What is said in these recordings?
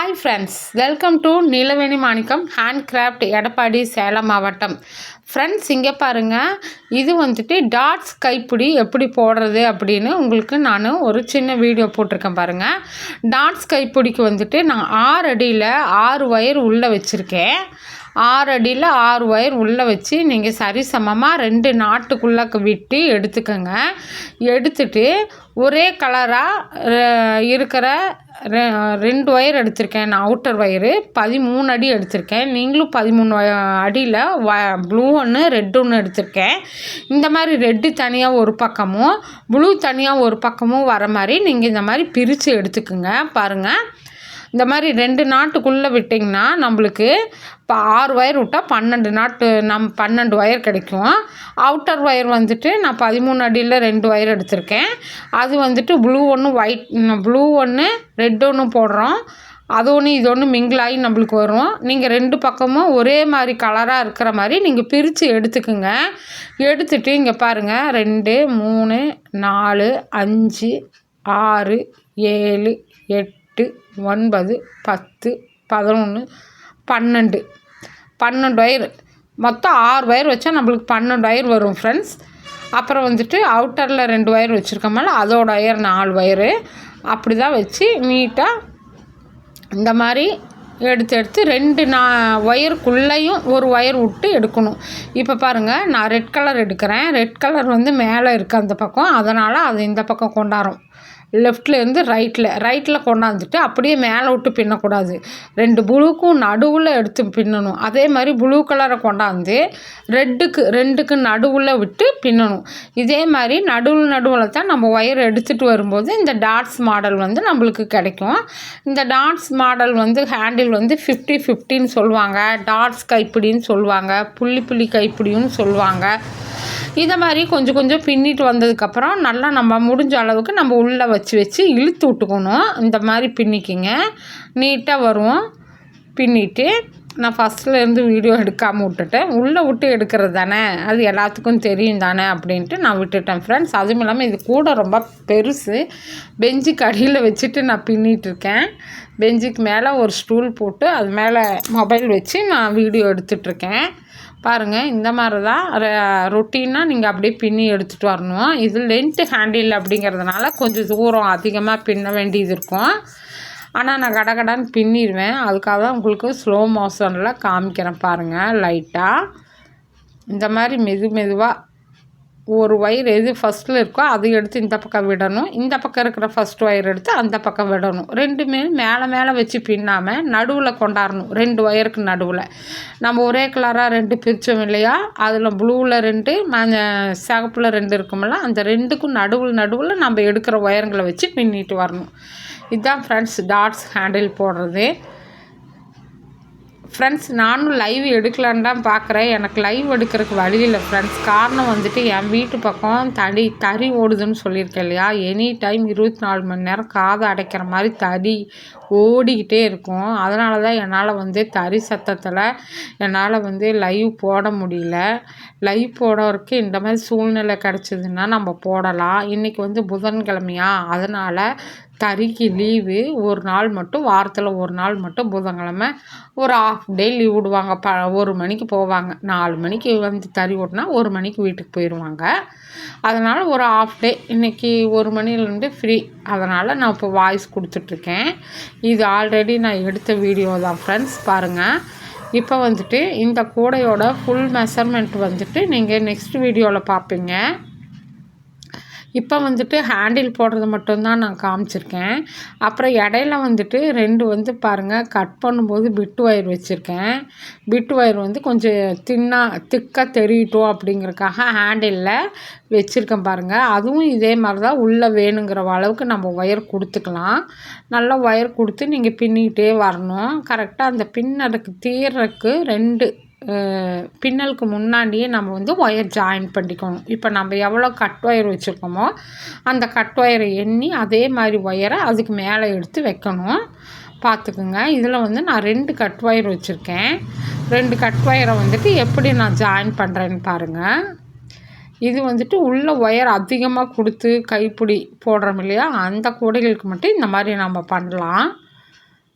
Hi friends welcome to Neelaveni Manickam hand craft Edappadi Salem மாவட்டம் friends இங்கே பாருங்கள் இது வந்துட்டு டாட்ஸ் கைப்பிடி எப்படி போடுறது அப்படின்னு உங்களுக்கு நான் ஒரு சின்ன வீடியோ போட்டிருக்கேன் பாருங்கள் டாட்ஸ் கைப்பிடிக்கு வந்துட்டு நான் ஆறு அடியில் ஆறு ஒயர் உள்ளே வச்சுருக்கேன். ஆறு அடியில் ஆறு ஒயர் உள்ளே வச்சு நீங்கள் சரிசமமாக ரெண்டு நாட்டுக்குள்ளே விட்டு எடுத்துக்கோங்க. எடுத்துட்டு ஒரே கலராக இருக்கிற ரெண்டு ஒயர் எடுத்திருக்கேன். நான் அவுட்டர் ஒயரு பதிமூணு அடி எடுத்திருக்கேன். நீங்களும் பதிமூணு அடியில் வ ப்ளூ ஒன்று ரெட் ஒன்று எடுத்திருக்கேன். இந்த மாதிரி ரெட்டு தனியாக ஒரு பக்கமும் ப்ளூ தனியாக ஒரு பக்கமும் வர மாதிரி நீங்கள் இந்த மாதிரி பிரித்து எடுத்துக்குங்க. பாருங்கள் இந்த மாதிரி ரெண்டு நாட்டுக்குள்ளே விட்டிங்கன்னா நம்மளுக்கு இப்போ ஆறு ஒயர் விட்டால் பன்னெண்டு நாட்டு நம் பன்னெண்டு ஒயர் கிடைக்கும். அவுட்டர் ஒயர் வந்துட்டு நான் பதிமூணு அடியில் ரெண்டு ஒயர் எடுத்திருக்கேன். அது வந்துட்டு ப்ளூ ஒன்று ஒயிட் ப்ளூ ஒன்று ரெட் ஒன்று போடுறோம். அது ஒன்று இது ஒன்று மிங்கிளாகி நம்மளுக்கு வரும். நீங்கள் ரெண்டு பக்கமும் ஒரே மாதிரி கலராக இருக்கிற மாதிரி நீங்கள் பிரித்து எடுத்துக்குங்க. எடுத்துகிட்டு இங்கே பாருங்கள் ரெண்டு மூணு நாலு அஞ்சு ஆறு ஏழு எட்டு எட்டு ஒன்பது பத்து பதினொன்று பன்னெண்டு. பன்னெண்டு ஒயர் மொத்தம் ஆறு ஒயர் வச்சா நம்மளுக்கு பன்னெண்டு ஒயர் வரும் ஃப்ரெண்ட்ஸ் அப்புறம் வந்துட்டு அவுட்டரில் ரெண்டு ஒயர் வச்சுருக்கோம்ல அதோட ஒயர் நாலு ஒயரு அப்படி தான் வச்சு நீட்டாக இந்த மாதிரி எடுத்து எடுத்து ரெண்டு நான் ஒயருக்குள்ளேயும் ஒரு ஒயர் விட்டு எடுக்கணும். இப்போ பாருங்கள் நான் ரெட் கலர் எடுக்கிறேன். ரெட் கலர் வந்து மேலே இருக்குது அந்த பக்கம். அதனால் அது இந்த பக்கம் கொண்டாடும். லெஃப்ட்லேருந்து ரைட்டில் ரைட்டில் கொண்டாந்துட்டு அப்படியே மேலே விட்டு பின்னக்கூடாது. ரெண்டு ப்ளூக்கும் நடுவில் எடுத்து பின்னணும். அதே மாதிரி ப்ளூ கலரை கொண்டாந்து ரெட்டுக்கு ரெண்டுக்கு நடுவில் விட்டு பின்னணும். இதே மாதிரி நடுவில் நடுவில் தான் நம்ம ஒயர் எடுத்துகிட்டு வரும்போது இந்த டாட்ஸ் மாடல் வந்து நம்மளுக்கு கிடைக்கும். இந்த டாட்ஸ் மாடல் வந்து ஹேண்டில் வந்து ஃபிஃப்டி ஃபிஃப்டின்னு சொல்லுவாங்க. டாட்ஸ் கைப்பிடின்னு சொல்லுவாங்க. புள்ளி புள்ளி கைப்பிடின்னு சொல்லுவாங்க. இதை மாதிரி கொஞ்சம் கொஞ்சம் பின்னிட்டு வந்ததுக்கப்புறம் நல்லா நம்ம முடிஞ்ச அளவுக்கு நம்ம உள்ளே வச்சு வச்சு இழுத்து விட்டுக்கணும். இந்த மாதிரி பின்னிக்கிங்க. நீட்டாக வரும். பின்னிட்டு நான் ஃபஸ்ட்லேருந்து வீடியோ எடுக்காமல் விட்டுட்டேன். உள்ளே விட்டு எடுக்கிறது தானே? அது எல்லாத்துக்கும் தெரியும் தானே அப்படின்ட்டு நான் விட்டுட்டேன் ஃப்ரெண்ட்ஸ் அதுவும் இல்லாமல் இது கூட ரொம்ப பெருசு. பெஞ்சுக்கு அடியில் வச்சுட்டு நான் பின்னிட்டுருக்கேன் பெஞ்சுக்கு மேலே ஒரு ஸ்டூல் போட்டு அது மேலே மொபைல் வச்சு நான் வீடியோ எடுத்துட்ருக்கேன் பாருங்கள் இந்த மாதிரி தான் ரொட்டீனாக நீங்கள் அப்படியே பின்னி எடுத்துகிட்டு வரணும். இது லென்த்து ஹேண்டில் அப்படிங்கிறதுனால கொஞ்சம் தூரம் அதிகமாக பின்ன வேண்டியது இருக்கும். ஆனால் நான் கடகடான்னு பின்னிடுவேன். அதுக்காக தான் உங்களுக்கு ஸ்லோ மோஷனில் காமிக்கிறேன் பாருங்கள் லைட்டாக இந்த மாதிரி மெது மெதுவாக ஒரு ஒயர் எது ஃபஸ்ட்டில் இருக்கோ அதை எடுத்து இந்த பக்கம் விடணும். இந்த பக்கம் இருக்கிற ஃபஸ்ட் ஒயர் எடுத்து அந்த பக்கம் விடணும். ரெண்டுமே மேலே மேலே வச்சு பின்னாமல் நடுவில் கொண்டாடணும் ரெண்டு ஒயருக்கு நடுவில். நம்ம ஒரே கலராக ரெண்டு பிரித்தோம் இல்லையா? அதில் ப்ளூவில் ரெண்டு சிகப்பில் ரெண்டு இருக்குமில்ல அந்த ரெண்டுக்கும் நடுவில் நடுவில் நம்ம எடுக்கிற ஒயருங்களை வச்சு பின்னிட்டு வரணும். இதுதான் ஃப்ரெண்ட்ஸ் டாட்ஸ் ஹேண்டில் போடுறது. ஃப்ரெண்ட்ஸ் நானும் லைவ் எடுக்கலான்னு தான் பார்க்குறேன் எனக்கு லைவ் எடுக்கிறதுக்கு வழி இல்லை ஃப்ரெண்ட்ஸ் காரணம் வந்துட்டு என் வீட்டு பக்கம் தடி தறி ஓடுதுன்னு சொல்லியிருக்கேன் இல்லையா? எனி டைம் இருபத்தி நாலு மணி நேரம் காதை அடைக்கிற மாதிரி தறி ஓடிக்கிட்டே இருக்கும். அதனால தான் என்னால் வந்து தறி சத்தத்தில் என்னால் வந்து லைவ் போட முடியல. லைவ் போடறதுக்கு இந்த மாதிரி சூழ்நிலை கிடச்சிதுன்னா நம்ம போடலாம். இன்றைக்கி வந்து புதன்கிழமையா? அதனால் தறிக்கு லீவு ஒரு நாள் மட்டும் வாரத்தில் ஒரு நாள் மட்டும் புதன்கிழமை ஒரு ஆஃப் டே லீவ் விடுவாங்க. ப ஒரு மணிக்கு போவாங்க. நாலு மணிக்கு வந்து தறி ஓட்டினா ஒரு மணிக்கு வீட்டுக்கு போயிடுவாங்க அதனால் ஒரு ஆஃப் டே இன்றைக்கி ஒரு மணிலேருந்து ஃப்ரீ அதனால் நான் இப்போ வாய்ஸ் கொடுத்துட்ருக்கேன் இது ஆல்ரெடி நான் எடுத்த வீடியோ தான் ஃப்ரெண்ட்ஸ் பாருங்கள் இப்போ வந்துட்டு இந்த கூடையோட ஃபுல் மெஷர்மெண்ட் வந்துட்டு நீங்கள் நெக்ஸ்ட் வீடியோவில் பார்ப்பீங்க இப்போ வந்துட்டு ஹேண்டில் போடுறது மட்டும்தான் நான் காமிச்சிருக்கேன். அப்புறம் இடையில வந்துட்டு ரெண்டு வந்து பாருங்கள் கட் பண்ணும்போது பிட்டு ஒயர் வச்சுருக்கேன். பிட்டு ஒயர் வந்து கொஞ்சம் தின்னாக திக்காக தெரியட்டும் அப்படிங்கிறக்காக ஹேண்டிலில் வச்சுருக்கேன் பாருங்கள் அதுவும் இதே மாதிரி தான் உள்ளே வேணுங்கிற அளவுக்கு நம்ம ஒயர் கொடுத்துக்கலாம். நல்லா ஒயர் கொடுத்து நீங்கள் பின்னிக்கிட்டே வரணும். கரெக்டாக அந்த பின்னதுக்கு தீர்றதுக்கு ரெண்டு பின்னலுக்கு முன்னாடியே நம்ம வந்து ஒயர் ஜாயின் பண்ணிக்கணும். இப்போ நம்ம எவ்வளோ கட் ஒயர் வச்சுருக்கோமோ அந்த கட் ஒயரை எண்ணி அதே மாதிரி ஒயரை அதுக்கு மேலே எடுத்து வைக்கணும். பார்த்துக்குங்க. இதில் வந்து நான் ரெண்டு கட் ஒயர் வச்சுருக்கேன். ரெண்டு கட் ஒயரை வந்துட்டு எப்படி நான் ஜாயின் பண்ணுறேன்னு பாருங்கள் இது வந்துட்டு உள்ள ஒயர் அதிகமாக கொடுத்து கைப்பிடி போடுறோம் இல்லையா? அந்த கூடைகளுக்கு மட்டும் இந்த மாதிரி நம்ம பண்ணலாம்.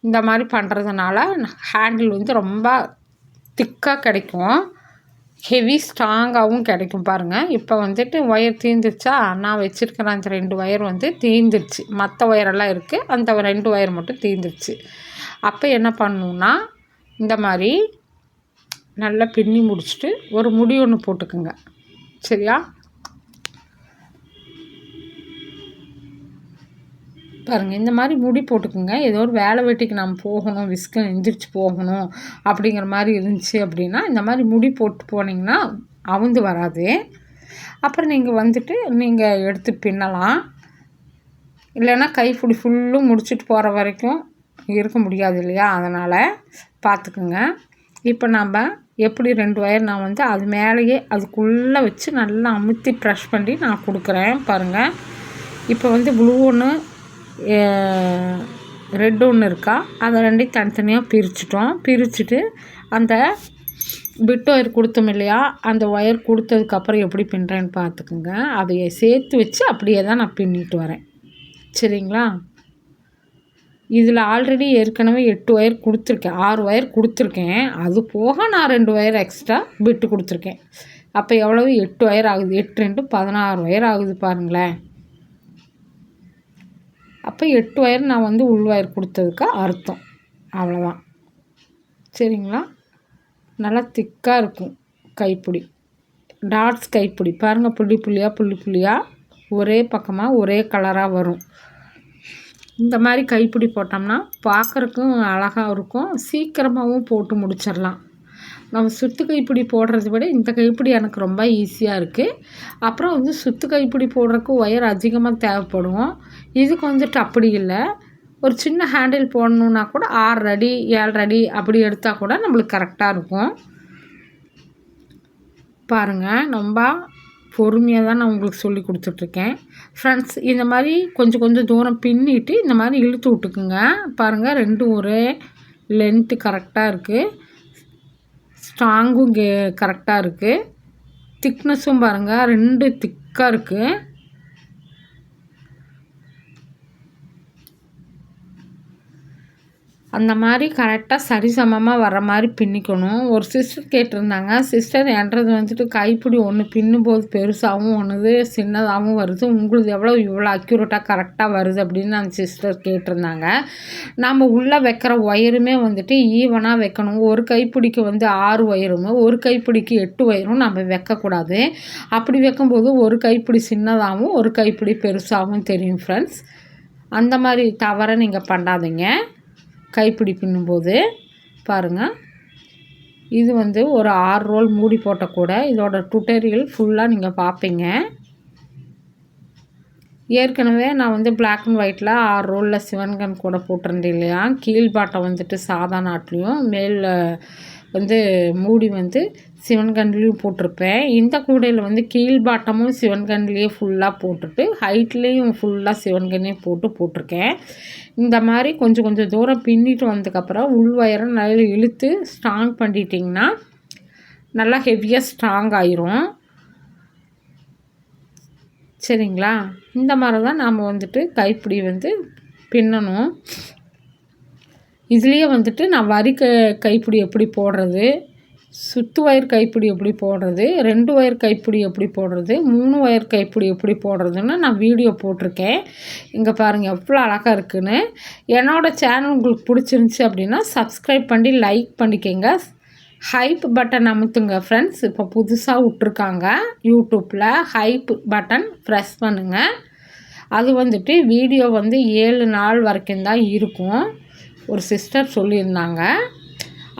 இந்த மாதிரி பண்ணுறதுனால ஹேண்டில் வந்து ரொம்ப திக்காக கிடைக்கும். ஹெவி ஸ்ட்ராங்காகவும் கிடைக்கும் பாருங்கள் இப்போ வந்துட்டு ஒயர் தீர்ந்துருச்சா நான் வச்சுருக்கிற அந்த ரெண்டு ஒயர் வந்து தீர்ந்துருச்சு மற்ற ஒயரெல்லாம் இருக்குது அந்த ரெண்டு ஒயர் மட்டும் தீர்ந்துருச்சு அப்போ என்ன பண்ணணுன்னா இந்த மாதிரி நல்லா பின்னி முடிச்சுட்டு ஒரு முடி ஒன்று போட்டுக்குங்க. சரியா? பாருங்கள் இந்த மாதிரி முடி போட்டுக்குங்க. ஏதோ ஒரு வேலை வெட்டிக்கு நம்ம போகணும் விஸ்க எந்திரிச்சு போகணும் அப்படிங்கிற மாதிரி இருந்துச்சு அப்படின்னா இந்த மாதிரி முடி போட்டு போனீங்கன்னா அவுந்து வராது. அப்புறம் நீங்கள் வந்துட்டு நீங்கள் எடுத்து பின்னலாம். இல்லைன்னா கைப்பிடி ஃபுல்லும் முடிச்சுட்டு போகிற வரைக்கும் இருக்க முடியாது இல்லையா? அதனால் பார்த்துக்குங்க இப்போ நம்ம எப்படி ரெண்டு ஒயர் நான் வந்து அது மேலேயே அதுக்குள்ளே வச்சு நல்லா அமுத்தி ப்ரெஷ் பண்ணி நான் கொடுக்குறேன் பாருங்கள் இப்போ வந்து ப்ளூ ஒன்று ரெட் ஒன்று இருக்கா? அதை ரெண்டையும் தனித்தனியாக பிரிச்சுட்டோம். பிரிச்சுட்டு அந்த பிட் ஒயர் கொடுத்தோம் இல்லையா? அந்த ஒயர் கொடுத்ததுக்கப்புறம் எப்படி பின்னுறேன்னு பார்த்துக்குங்க. அதை சேர்த்து வச்சு அப்படியே தான் நான் பின்னிட்டு வரேன். சரிங்களா? இதில் ஆல்ரெடி ஏற்கனவே எட்டு ஒயர் கொடுத்துருக்கேன். ஆறு ஒயர் கொடுத்துருக்கேன். அது போக நான் ரெண்டு ஒயர் எக்ஸ்ட்ரா பிட்டு கொடுத்துருக்கேன். அப்போ எவ்வளவு? எட்டு ஒயர் ஆகுது. எட்டு ரெண்டு பதினாறு ஒயர் ஆகுது பாருங்களேன். அப்போ எட்டு ஒயர் நான் வந்து உள் ஒயர் கொடுத்ததுக்கு அர்த்தம். அவ்வளோதான் சரிங்களா? நல்லா திக்காக இருக்கும் கைப்பிடி. டாட்ஸ் கைப்பிடி. பாருங்கள் புள்ளி புள்ளியாக புள்ளி புள்ளியாக ஒரே பக்கமாக ஒரே கலராக வரும். இந்த மாதிரி கைப்பிடி போட்டோம்னா பார்க்குறக்கும் அழகாக இருக்கும். சீக்கிரமாகவும் போட்டு முடிச்சிடலாம். நம்ம சுத்து கைப்பிடி போடுறத விட இந்த கைப்பிடி எனக்கு ரொம்ப ஈஸியாக இருக்குது அப்புறம் வந்து சுத்து கைப்பிடி போடுறதுக்கு ஒயர் அதிகமாக தேவைப்படும். இதுக்கு வந்துட்டு அப்படி இல்லை. ஒரு சின்ன ஹேண்டில் போடணுன்னா கூட ஆறு அடி ஏழு அடி அப்படி எடுத்தால் கூட நம்மளுக்கு கரெக்டாக இருக்கும். பாருங்கள் ரொம்ப பொறுமையாக தான் நான் உங்களுக்கு சொல்லி கொடுத்துட்ருக்கேன். ஃப்ரெண்ட்ஸ் இந்த மாதிரி கொஞ்சம் கொஞ்சம் தூரம் பின்னிட்டு இந்த மாதிரி இழுத்து விட்டுக்குங்க. பாருங்கள் ரெண்டும் ஒரே லென்த்து கரெக்டாக இருக்குது ஸ்ட்ராங்கும் கே கரெக்டாக இருக்குது திக்னஸும் பாருங்கள் ரெண்டு திக்காக இருக்குது அந்த மாதிரி கரெக்டாக சரிசமமாக வர மாதிரி பின்னிக்கணும். ஒரு சிஸ்டர் கேட்டிருந்தாங்க. சிஸ்டர் என்றது வந்துட்டு கைப்பிடி ஒன்று பின்னும்போது பெருசாகவும் ஒன்றுது சின்னதாகவும் வருது. உங்களுக்கு எவ்வளோ இவ்வளோ அக்யூரேட்டாக கரெக்டாக வருது அப்படின்னு அந்த சிஸ்டர் கேட்டிருந்தாங்க. நம்ம உள்ளே வைக்கிற ஒயருமே வந்துட்டு ஈவனாக வைக்கணும். ஒரு கைப்பிடிக்கு வந்து ஆறு ஒயரும் ஒரு கைப்பிடிக்கு எட்டு ஒயரும் நம்ம வைக்கக்கூடாது. அப்படி வைக்கும்போது ஒரு கைப்பிடி சின்னதாகவும் ஒரு கைப்பிடி பெருசாகவும் தெரியும் ஃப்ரெண்ட்ஸ் அந்த மாதிரி தவறை நீங்கள் பண்ணாதீங்க. கைப்பிடி பின்னும்போது பாருங்கள் இது வந்து ஒரு ஆறு ரோல் மூடி போட்ட கூட இதோட டுட்டோரியல் ஃபுல்லாக நீங்கள் பார்ப்பீங்க ஏற்கனவே நான் வந்து பிளாக் அண்ட் ஒயிட்டில் ஆறு ரோலில் சிவன்கன் கூட போட்டிருந்தேன் இல்லையா? கீழ்பாட்டை வந்துட்டு சாதா நாட்லேயும் மேல் வந்து மூடி வந்து சிவன்கன்லேயும் போட்டிருப்பேன். இந்த கூடையில் வந்து கீழ்பாட்டமும் சிவன்கன்லேயே ஃபுல்லாக போட்டுட்டு ஹைட்லேயும் ஃபுல்லாக சிவன்கன்னே போட்டு போட்டிருக்கேன். இந்த மாதிரி கொஞ்சம் கொஞ்சம் தூரம் பின்னிட்டு வந்ததுக்கப்புறம் உள் வயரை நல்லா இழுத்து ஸ்ட்ராங் பண்ணிட்டிங்கன்னா நல்லா ஹெவியாக ஸ்ட்ராங் ஆயிரும். சரிங்களா? இந்த மாதிரி தான் நாம் வந்துட்டு கைப்பிடி வந்து பின்னணும். இதுலேயே வந்துட்டு நான் வரி க கைப்பிடி எப்படி போடுறது சுத்து ஒயர் கைப்பிடி எப்படி போடுறது ரெண்டு ஒயர் கைப்பிடி எப்படி போடுறது மூணு ஒயர் கைப்பிடி எப்படி போடுறதுன்னு நான் வீடியோ போட்டிருக்கேன். இங்கே பாருங்கள் எவ்வளோ அழகாக இருக்குன்னு. என்னோடய சேனல் உங்களுக்கு பிடிச்சிருந்துச்சி அப்படின்னா சப்ஸ்கிரைப் பண்ணி லைக் பண்ணிக்கோங்க. ஹைப் பட்டன் அமுத்துங்க ஃப்ரெண்ட்ஸ் இப்போ புதுசாக விட்ருக்காங்க யூடியூப்பில் ஹைப் பட்டன் ப்ரெஸ் பண்ணுங்கள் அது வந்துட்டு வீடியோ வந்து ஏழு நாள் வரைக்கும் தான் இருக்கும். ஒரு சிஸ்டர் சொல்லியிருந்தாங்க.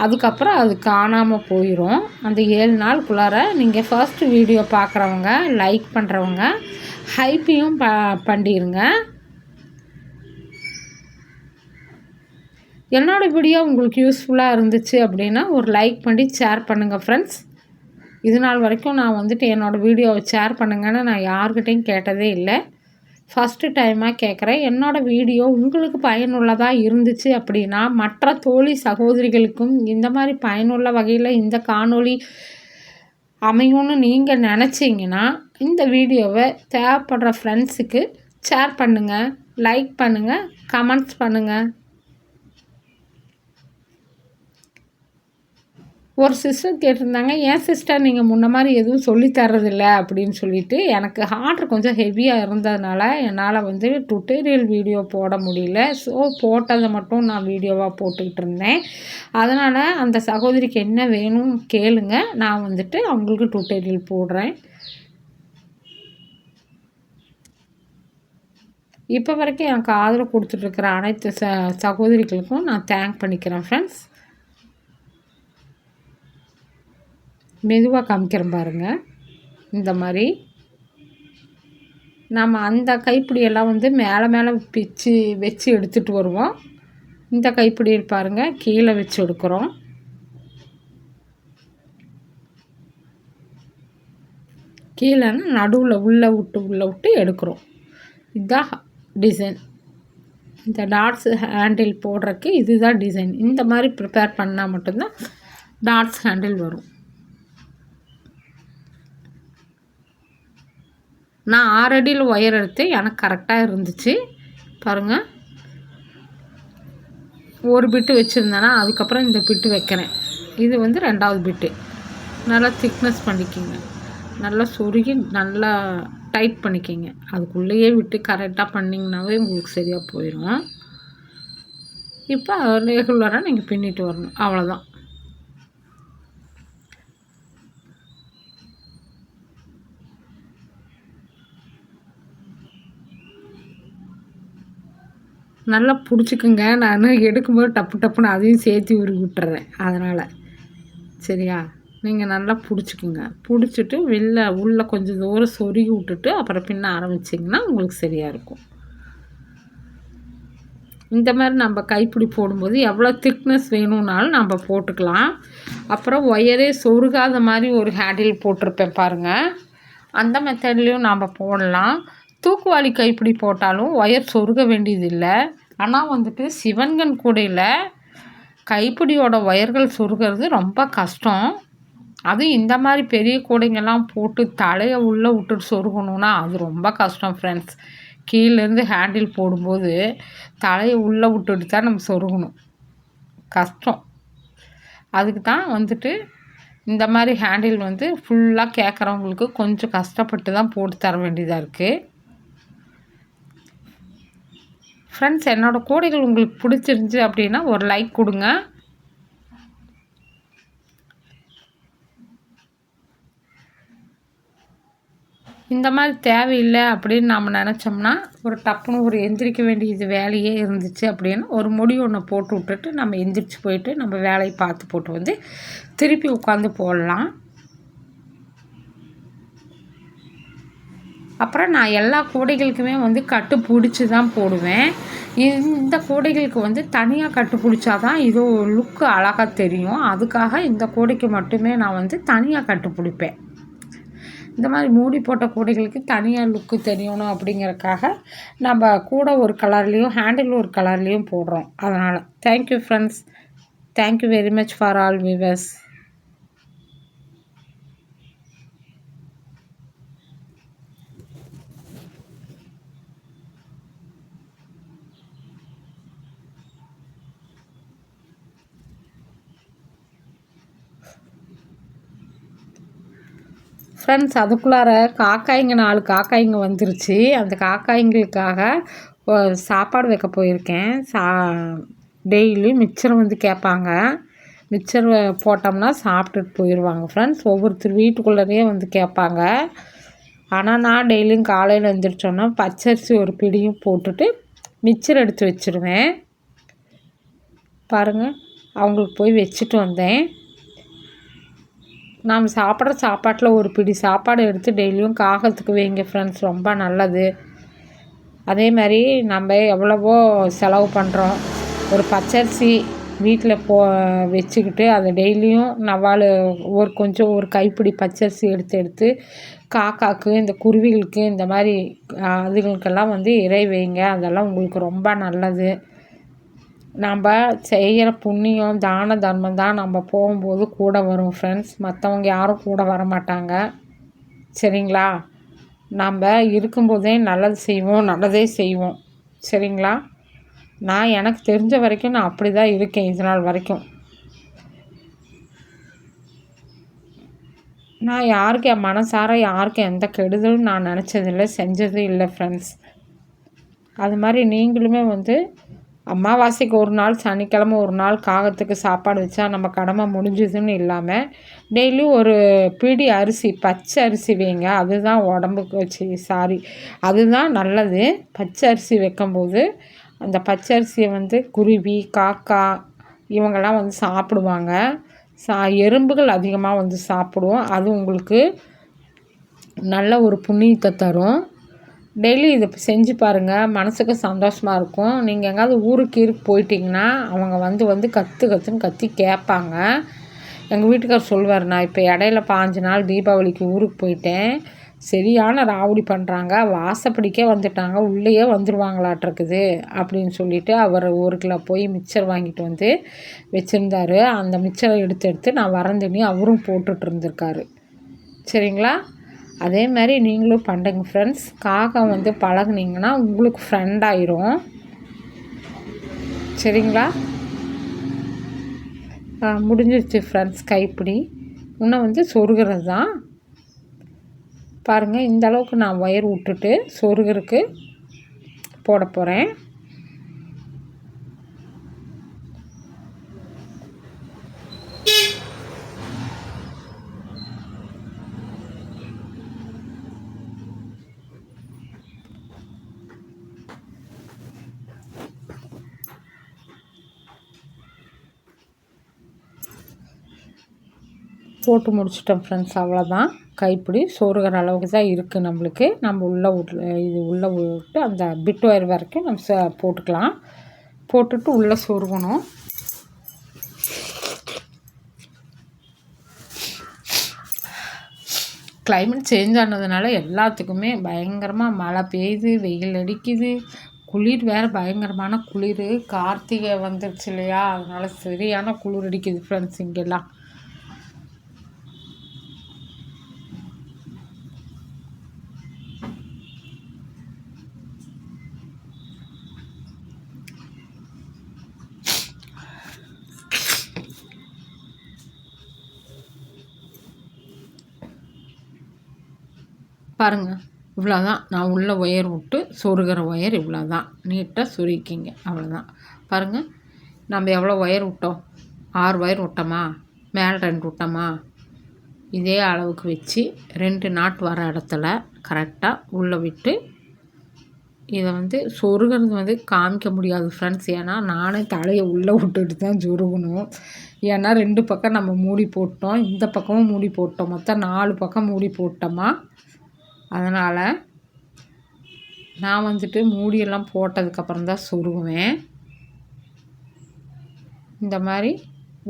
அதுக்கப்புறம் அது காணாமல் போயிடும் அந்த ஏழு நாளுக்குள்ளார நீங்கள் ஃபஸ்ட்டு வீடியோ பார்க்குறவங்க லைக் பண்ணுறவங்க ஹைப்பையும் ப பண்ணிடுங்க என்னோடய வீடியோ உங்களுக்கு யூஸ்ஃபுல்லாக இருந்துச்சு அப்படின்னா ஒரு லைக் பண்ணி ஷேர் பண்ணுங்கள் ஃப்ரெண்ட்ஸ் இது நாள் வரைக்கும் நான் வந்துட்டு என்னோடய வீடியோவை ஷேர் பண்ணுங்கன்னு நான் யார்கிட்டையும் கேட்டதே இல்லை. ஃபஸ்ட்டு டைமாக கேட்குறேன் என்னோடய வீடியோ உங்களுக்கு பயனுள்ளதாக இருந்துச்சு அப்படின்னா மற்ற தோழி சகோதரிகளுக்கும் இந்த மாதிரி பயனுள்ள வகையில் இந்த காணொளி அமையும்னு நீங்கள் நினச்சிங்கன்னா இந்த வீடியோவை தேவைப்படுற ஃப்ரெண்ட்ஸுக்கு ஷேர் பண்ணுங்கள் லைக் பண்ணுங்கள் கமெண்ட்ஸ் பண்ணுங்கள் ஒரு சிஸ்டர் கேட்டிருந்தாங்க ஏன் சிஸ்டர் நீங்கள் முன்ன மாதிரி எதுவும் சொல்லி தர்றதில்ல? அப்படின்னு சொல்லிட்டு எனக்கு ஆர்டர் கொஞ்சம் ஹெவியாக இருந்ததுனால என்னால் வந்து டுட்டோரியல் வீடியோ போட முடியல. ஸோ போட்டதை மட்டும் நான் வீடியோவாக போட்டுக்கிட்டு இருந்தேன். அதனால் அந்த சகோதரிக்கு என்ன வேணும் கேளுங்க. நான் வந்துட்டு அவங்களுக்கு டுட்டோரியல் போடுறேன். இப்போ வரைக்கும் எனக்கு ஆதரவு கொடுத்துட்ருக்குற அனைத்து ச சகோதரிகளுக்கும் நான் தேங்க் பண்ணிக்கிறேன் ஃப்ரெண்ட்ஸ் மெதுவாக காமிக்கிறேன் பாருங்கள் இந்த மாதிரி. நாம் அந்த கைப்பிடியெல்லாம் வந்து மேலே மேலே பிச்சு வச்சு எடுத்துகிட்டு வருவோம். இந்த கைப்பிடி பாருங்கள் கீழே வச்சு எடுக்கிறோம். கீழேன்னா நடுவில் உள்ளே விட்டு உள்ளே விட்டு எடுக்கிறோம். இதுதான் டிசைன் இந்த டாட்ஸ் ஹேண்டில் போடுறக்கு இதுதான் டிசைன் இந்த மாதிரி ப்ரிப்பேர் பண்ணால் மட்டும்தான் டாட்ஸ் ஹேண்டில் வரும். நான் ஆறடியில் ஒயர் எடுத்து எனக்கு கரெக்டாக இருந்துச்சு. பாருங்கள் ஒரு பிட்டு வச்சுருந்தேன்னா அதுக்கப்புறம் இந்த பிட்டு வைக்கிறேன். இது வந்து ரெண்டாவது பிட்டு நல்லா திக்னஸ் பண்ணிக்கிங்க. நல்லா சொருகி நல்லா டைட் பண்ணிக்கிங்க. அதுக்குள்ளேயே விட்டு கரெக்டாக பண்ணிங்கனாவே உங்களுக்கு சரியாக போயிடும் இப்போ ரெகுலராக நீங்கள் பின்னிட்டு வரணும். அவ்வளோதான் நல்லா பிடிச்சிக்குங்க. நான் எடுக்கும்போது டப்பு டப்புன்னு அதையும் சேர்த்து உருவி விட்டுறேன். அதனால். சரியா? நீங்கள் நல்லா பிடிச்சிக்குங்க. பிடிச்சிட்டு வெளில உள்ளே கொஞ்சம் தூரம் சொருகி விட்டுட்டு அப்புறம் பின்ன ஆரம்பிச்சிங்கன்னா உங்களுக்கு சரியாக இருக்கும். இந்த மாதிரி நம்ம கைப்பிடி போடும்போது எவ்வளோ திக்னஸ் வேணும்னாலும் நம்ம போட்டுக்கலாம். அப்புறம் ஒயரே சொருகாத மாதிரி ஒரு ஹேண்டில் போட்டிருப்பேன் பாருங்கள் அந்த மெத்தட்லேயும் நாம் போடலாம். தூக்குவாளி கைப்பிடி போட்டாலும் ஒயர் சொருக வேண்டியதில்லை. ஆனால் வந்துட்டு சிவன்கன் கூடையில் கைப்பிடியோட ஒயர்கள் சொருகிறது ரொம்ப கஷ்டம். அதுவும் இந்த மாதிரி பெரிய கூடைங்கெல்லாம் போட்டு தலையை உள்ளே விட்டுட்டு சொருகணுன்னா அது ரொம்ப கஷ்டம் ஃப்ரெண்ட்ஸ் கீழேருந்து ஹேண்டில் போடும்போது தலையை உள்ளே விட்டுட்டு தான் நம்ம சொருகணும். கஷ்டம். அதுக்கு தான் வந்துட்டு இந்த மாதிரி ஹேண்டில் வந்து ஃபுல்லாக கேட்குறவங்களுக்கு கொஞ்சம் கஷ்டப்பட்டு தான் போட்டு தர வேண்டியதாக இருக்குது ஃப்ரெண்ட்ஸ் என்னோடய கூடைகள் உங்களுக்கு பிடிச்சிருந்துச்சி அப்படின்னா ஒரு லைக் கொடுங்க. இந்த மாதிரி தேவையில்லை அப்படின்னு நம்ம நினச்சோம்னா ஒரு டப்புன்னு ஒரு எந்திரிக்க வேண்டியது வேலையே இருந்துச்சு அப்படின்னு ஒரு முடி ஒன்று போட்டு விட்டுட்டு நம்ம எந்திரிச்சு போயிட்டு நம்ம வேலையை பார்த்து போட்டு வந்து திருப்பி உட்காந்து போடலாம். அப்புறம் நான் எல்லா கூடைகளுக்குமே வந்து கட்டு பிடிச்சி தான் போடுவேன். இந்த கூடைகளுக்கு வந்து தனியாக கட்டு பிடிச்சா தான் இது லுக்கு அழகாக தெரியும். அதுக்காக இந்த கூடைக்கு மட்டுமே நான் வந்து தனியாக கட்டு பிடிப்பேன். இந்த மாதிரி மூடி போட்ட கூடைகளுக்கு தனியாக லுக்கு தெரியணும் அப்படிங்கிறக்காக நம்ம கூட ஒரு கலர்லேயும் ஹேண்டில் ஒரு கலர்லேயும் போடுறோம். அதனால் thank you friends thank you very much for all viewers friends அதுக்குள்ளார காக்காய்ங்க நாலு காக்காய்ங்க வந்துருச்சு. அந்த காக்காய்ங்களுக்காக சாப்பாடு வைக்க போயிருக்கேன். சா டெய்லி மிக்சர் வந்து கேட்பாங்க. மிக்சர் போட்டோம்னா சாப்பிட்டுட்டு போயிடுவாங்க ஃப்ரெண்ட்ஸ் ஒவ்வொருத்தர் வீட்டுக்குள்ளேயே வந்து கேட்பாங்க. ஆனால் நான் டெய்லியும் காலையில் எழுந்திரிச்சோன்னா பச்சரிசி ஒரு பிடியும் போட்டுட்டு மிச்சர் எடுத்து வச்சுருவேன். பாருங்கள் அவங்களுக்கு போய் வச்சுட்டு வந்தேன். நாம் சாப்பிட்ற சாப்பாட்டில் ஒரு பிடி சாப்பாடு எடுத்து டெய்லியும் காகத்துக்கு வைங்க ஃப்ரெண்ட்ஸ் ரொம்ப நல்லது. அதே மாதிரி நம்ம எவ்வளவோ செலவு பண்ணுறோம் ஒரு பச்சரிசி வீட்டில் போ வச்சுக்கிட்டு அதை டெய்லியும் நவால் ஒரு கொஞ்சம் ஒரு கைப்பிடி பச்சரிசி எடுத்து எடுத்து காக்காக்கு இந்த குருவிகளுக்கு இந்த மாதிரி அதுகளுக்கெல்லாம் வந்து இறை வைங்க. அதெல்லாம் உங்களுக்கு ரொம்ப நல்லது. நம்ம செய்கிற புண்ணியம் தான தர்மம் தான் நம்ம போகும்போது கூட வரும் ஃப்ரெண்ட்ஸ் மற்றவங்க யாரும் கூட வர மாட்டாங்க சரிங்களா? நம்ம இருக்கும்போதே நல்லது செய்வோம் நல்லதே செய்வோம். சரிங்களா? நான் எனக்கு தெரிஞ்ச வரைக்கும் நான் அப்படி தான் இருக்கேன் இது நாள் வரைக்கும். நான் யாருக்கும் என் மனசார யாருக்கும் எந்த கெடுதலும் நான் நினச்சதில்லை செஞ்சதும் இல்லை ஃப்ரெண்ட்ஸ் அது மாதிரி நீங்களுமே வந்து அமாவாசைக்கு ஒரு நாள் சனிக்கிழமை ஒரு நாள் காகத்துக்கு சாப்பாடு வச்சா நம்ம கடமை முடிஞ்சதுன்னு இல்லாமல் டெய்லி ஒரு பிடி அரிசி பச்சை அரிசி வைங்க. அதுதான் உடம்புக்கு வச்சு சாரி அதுதான் நல்லது. பச்சை அரிசி வைக்கும்போது அந்த பச்சை அரிசியை வந்து குருவி காக்கா இவங்கெல்லாம் வந்து சாப்பிடுவாங்க. சா எறும்புகள் அதிகமாக வந்து சாப்பிடும். அது உங்களுக்கு நல்ல ஒரு புண்ணியத்தை தரும். டெய்லி இதை செஞ்சு பாருங்கள் மனசுக்கு சந்தோஷமாக இருக்கும். நீங்கள் எங்கேயாவது ஊருக்கு இருக்கு போயிட்டிங்கன்னா அவங்க வந்து வந்து கற்று கற்றுன்னு கத்தி கேட்பாங்க. எங்கள் வீட்டுக்கார் சொல்லுவார் நான் இப்போ இடையில பாஞ்சு நாள் தீபாவளிக்கு ஊருக்கு போயிட்டேன். சரியான ராவடி பண்ணுறாங்க வாசப்படிக்கே வந்துட்டாங்க. உள்ளேயே வந்துடுவாங்களாட்டிருக்குது அப்படின்னு சொல்லிட்டு அவர் ஒரு கிலோ போய் மிச்சர் வாங்கிட்டு வந்து வச்சுருந்தாரு. அந்த மிச்சரை எடுத்து எடுத்து நான் வரந்தண்ணி அவரும் போட்டுட்டு இருந்திருக்காரு. சரிங்களா? அதே மாதிரி நீங்களும் பண்ணுங்க ஃப்ரெண்ட்ஸ் காகம் வந்து பழகுனீங்கன்னா உங்களுக்கு ஃப்ரெண்ட் ஆயிரும். சரிங்களா? முடிஞ்சிருச்சு ஃப்ரெண்ட்ஸ் கைப்பிடி. இன்னும் வந்து சொருகிறது தான் பாருங்கள் இந்த அளவுக்கு நான் ஒயர் விட்டுட்டு சொருகிறதுக்கு போட போகிறேன் போட்டு முடிச்சிட்டோம் ஃப்ரெண்ட்ஸ் அவ்வளோதான் கைப்பிடி சோறுகிற அளவுக்கு தான் இருக்குது நம்மளுக்கு. நம்ம உள்ளே விட்டு இது உள்ளே விட்டு அந்த பிட் ஒயர் வரைக்கும் நம்ம ச போட்டுக்கலாம். போட்டுட்டு உள்ளே சொருகணும். கிளைமேட் சேஞ்ச் ஆனதுனால எல்லாத்துக்குமே பயங்கரமாக மழை பெய்யுது வெயில் அடிக்குது. குளிர் வேறு பயங்கரமான குளிர். கார்த்திகை வந்துருச்சு இல்லையா? அதனால் சரியான குளிர் அடிக்குது ஃப்ரெண்ட்ஸ் இங்கெல்லாம். பாருங்கள் இவ்வளோ தான் நான் உள்ள ஒயர் விட்டு சொருகிற ஒயர் இவ்வளோ தான் நீட்டாக சொருக்கிங்க அவ்வளோதான் பாருங்கள் நம்ம எவ்வளோ ஒயர் விட்டோம்? ஆறு ஒயர் விட்டோமா? மேலே ரெண்டு விட்டோமா? இதே அளவுக்கு வச்சு ரெண்டு நாட் வர இடத்துல கரெக்டாக உள்ளே விட்டு இதை வந்து சொருகிறது வந்து காமிக்க முடியாது ஃப்ரெண்ட்ஸ் ஏன்னா நானே தலையை உள்ளே விட்டுட்டு தான் சொருகணும். ஏன்னா ரெண்டு பக்கம் நம்ம மூடி போட்டோம். இந்த பக்கமும் மூடி போட்டோம். மொத்தம் நாலு பக்கம் மூடி போட்டோமா? அதனால் நான் வந்துட்டு மூடியெல்லாம் போட்டதுக்கப்புறம் தான் சொருகுவேன் இந்த மாதிரி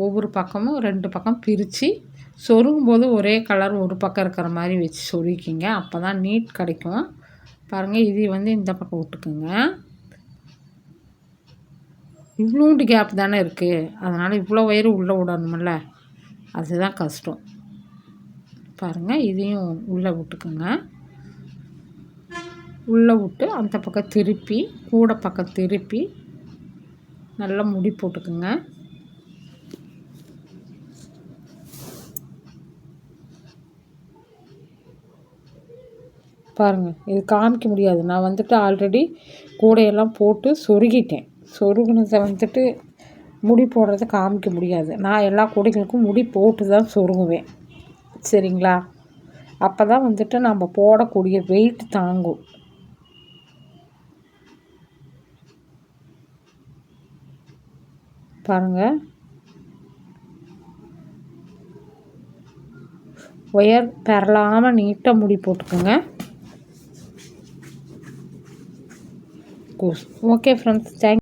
ஒவ்வொரு பக்கமும் ரெண்டு பக்கம் பிரித்து சொருகும் போது ஒரே கலர் ஒரு பக்கம் இருக்கிற மாதிரி வச்சு சொருகிக்கிங்க. அப்போ தான் நீட் கிடைக்கும். பாருங்கள் இது வந்து இந்த பக்கம் விட்டுக்குங்க. இவ்வளோண்டு கேப் தானே இருக்குது அதனால் இவ்வளோ வயிறு உள்ளே விடணுமில்ல அதுதான் கஷ்டம். பாருங்கள் இதையும் உள்ளே விட்டுக்குங்க. உள்ளே விட்டு அந்த பக்கம் திருப்பி கூட பக்கம் திருப்பி நல்லா முடி போட்டுக்குங்க. பாருங்கள் இது காமிக்க முடியாது. நான் வந்துட்டு ஆல்ரெடி கூடையெல்லாம் போட்டு சொருகிட்டேன். சொருகினதை வந்துட்டு முடி போடுறத காமிக்க முடியாது. நான் எல்லா கூடைகளுக்கும் முடி போட்டு தான் சொருகுவேன். சரிங்களா? அப்போ தான் வந்துட்டு நம்ம போடக்கூடிய வெயிட் தாங்கும். பாருங்கள் ஒயர் பெறலாமல் நீட்டாக முடி போட்டுக்கோங்க. Okay friends thank